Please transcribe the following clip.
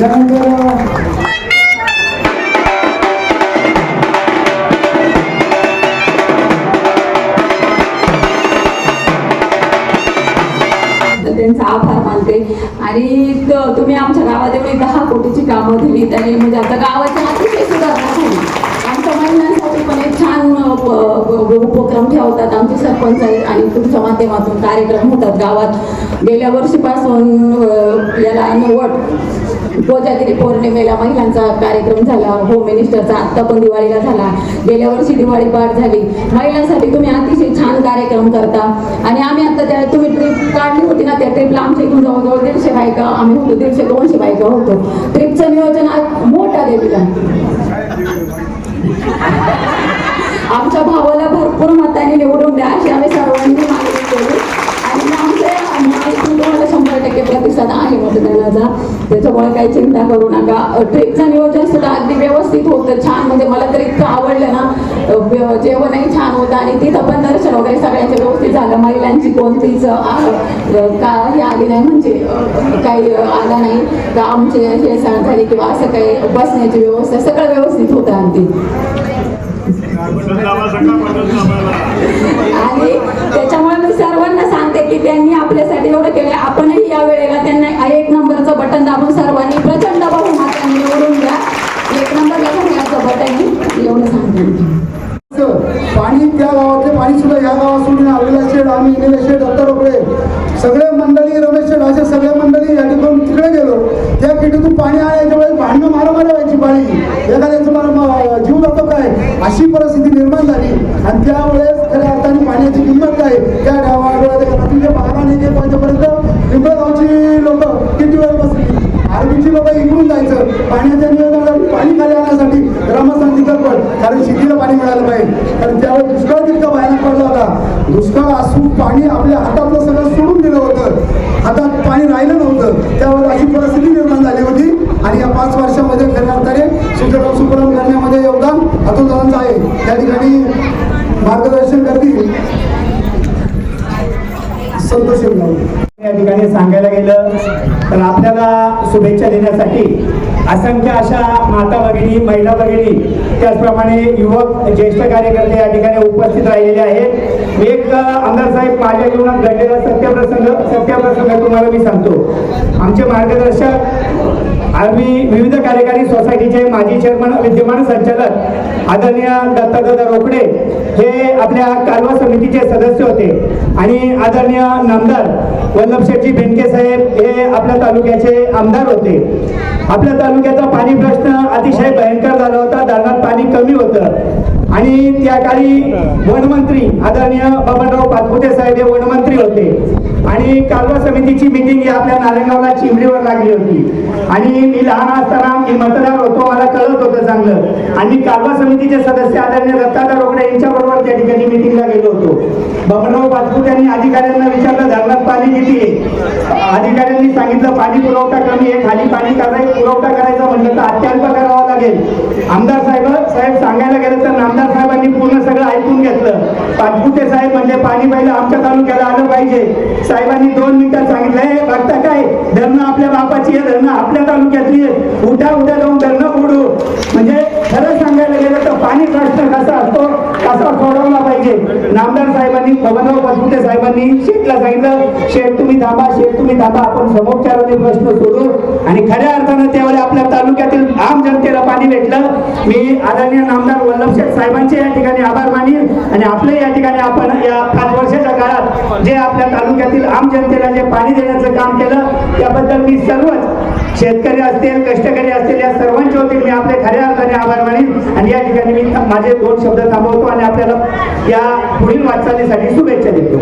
यानंतर त्यांचा आभार मानते. आणि तुम्ही आमच्या गावात एवढी दहा कोटीची कामं दिली आणि म्हणजे आता गावाच्या अतिशय सुधारणा झाली. आमच्या महिलांसाठी पण एक छान उपक्रम ठेवतात आमचे सरपंच आणि तुमच्या माध्यमातून कार्यक्रम होतात गावात. गेल्या वर्षीपासून याला निवड कोजागिरी पौर्णिमेला महिलांचा कार्यक्रम झाला होम मिनिस्टरचा आत्ता पण दिवाळीला झाला. गेल्या वर्षी दिवाळी पाठ झाली. महिलांसाठी तुम्ही अतिशय छान कार्यक्रम करता. आणि आम्ही आता त्या तुम्ही ट्रिप काढली होती ना त्या ट्रिपला आमच्या इथून जवळजवळ दीडशे बायका आम्ही होतो दीडशे दोनशे बायका होतो. ट्रिपचं नियोजन मोठा देवीला. आमच्या भावाला भरपूर मताने निवडून द्या माझा. त्याच्यामुळे काही चिंता करू नका. ट्रेकचं नियोजन सुद्धा अगदी व्यवस्थित होतं. छान म्हणजे मला तर इतकं आवडलं ना. जेवणही छान होतं आणि तिथं पण दर्शन वगैरे सगळ्यांचे व्यवस्थित झालं. महिलांची कोणतीच का हे आली नाही म्हणजे काही आला नाही. का आमचे हे सण झाले किंवा असं काही बसण्याची व्यवस्था सगळं व्यवस्थित होतं अगदी. आणि त्याच्यामुळे मी सर्व सांगते की त्यांनी आपल्यासाठी एवढं केलं आपणही या वेळेला त्यांना एक नंबरचं बटन दाबून सर्वांनी प्रचंड बहुमताने निवडून द्या एक नंबरला घालायचं बटन एवढं सांगते मी. पाणी त्या गावातले पाणी सुद्धा या गावात सोडून अविनाश शेठ आम्ही निलेश शेठ दत्ता रोकडे सगळे मंडळी रमेश शेठ अशा सगळ्या मंडळी या ठिकाणी तिकडे गेलो. त्या खिडीतून पाणी आणायच्या वेळेस भांडणं मारामारी व्हायची पाणी एखाद्याचं मला जीव जातो काय? अशी परिस्थिती निर्माण झाली. आणि त्यावेळेस खऱ्या अर्थाने पाण्याची किंमत काय? त्या गावाकडे रात्रीच्या ते आणि एक वाजेपर्यंत लोक किती वेळ बसली? आर्मीची लोक इकडून जायचं. पाण्याच्या नियोजनासाठी पाणी ग्रामस्थांनी आणण्यासाठी कारण शेतीला पाणी मिळालं पाहिजे. कारण त्यावेळेस दुष्काळ तितका भयानक पडला होता. दुष्काळ असून पाणी आपल्या हातातलं सगळं सोडून दिलं होतं. हातात पाणी राहिलं नव्हतं. त्यावेळेस अशी परिस्थिती निर्माण झाली होती. आणि या पाच वर्षामध्ये खऱ्या अर्थाने सुजगाव सुपरम करण्यामध्ये योगदान अतुलदारांचं आहे. त्या ठिकाणी मार्गदर्शन करतील संतोष येऊन ठिकाणी सांगायला गेलं तर आपल्याला शुभेच्छा देण्यासाठी असंख्य अशा माता भगिनी महिला भगिनी त्याचप्रमाणे युवक ज्येष्ठ कार्यकर्ते या ठिकाणी उपस्थित राहिलेले आहेत. एक अ, आमदार साहेब माझ्या जीवनात घडलेला सत्यप्रसंग सत्यप्रसंग तुम्हाला मी सांगतो. आमचे मार्गदर्शक आम्ही विविध कार्यकारी सोसायटीचे माजी चेअरमन विद्यमान संचालक आदरणीय दत्तादादा रोकडे हे आपल्या कालवा समितीचे सदस्य होते. आणि आदरणीय नामदार वल्लभशेठजी बेनके साहेब हे आपल्या तालुक्याचे आमदार होते. आपल्या तालुक्याचा पाणी प्रश्न अतिशय भयंकर झाला होता. धरणात पाणी कमी होतं. आणि त्या काळी वनमंत्री आदरणीय बबनराव पाचपुते साहेब हे वनमंत्री होते. आणि कालवा समितीची मिटिंग ही आपल्या नारायणगावला चिमरीवर लागली होती. आणि मी लहान असताना मी मतदार होतो. मला कळत होतं चांगलं. आणि कालवा समितीचे सदस्य आदरणीय दत्तादा रोकडे यांच्याबरोबर त्या ठिकाणी मिटिंगला गेलो होतो. बबनराव पाचपूट यांनी अधिकाऱ्यांना विचारलं धरणात पाणी किती आहे? अधिकाऱ्यांनी सांगितलं पाणी पुरवठा कमी आहे खाली पाणी करायचं पुरवठा करायचा म्हटलं तर अत्यल्प करावा लागेल आमदार साहेब साहेब सांगायला गेलं तर नामदार साहेबांनी पूर्ण सगळं ऐकून घेतलं पाचपुते साहेब म्हणजे पहिलं आमच्या तालुक्याला आलं पाहिजे. साहेबांनी दोन मिनिटात सांगितलं हे बघता काय? धरणं आपल्या बापाची आहे धरणं आपल्या तालुक्यातली आहे. उठा उठा जाऊन धरणं फोडू. म्हणजे खरं सांगायला गेलं तर पाणी प्रश्न कसा असतो कसा सोडवला पाहिजे? नामदार साहेबांनी बबनराव पाचपुते साहेबांनी शेठला सांगितलं शेठ तुम्ही थांबा शेठ तुम्ही थांबा आपण समोपचाराने प्रश्न सोडू. आणि खऱ्या अर्थानं त्यावेळी आपल्या तालुक्यातील आम जनतेला पाणी भेटलं. मी आदरणीय नामदार वल्लभ शेठ साहेबांचे या ठिकाणी आभार जनतेला जे पाणी देण्याचं काम केलं त्याबद्दल मी सर्वच शेतकरी असतील कष्टकरी असतील या सर्वांच्या वतीने मी आपले खऱ्या अर्थाने आभार मानेन. आणि या ठिकाणी मी माझे दोन शब्द थांबवतो आणि आपल्याला या पुढील वाटचालीसाठी शुभेच्छा देतो.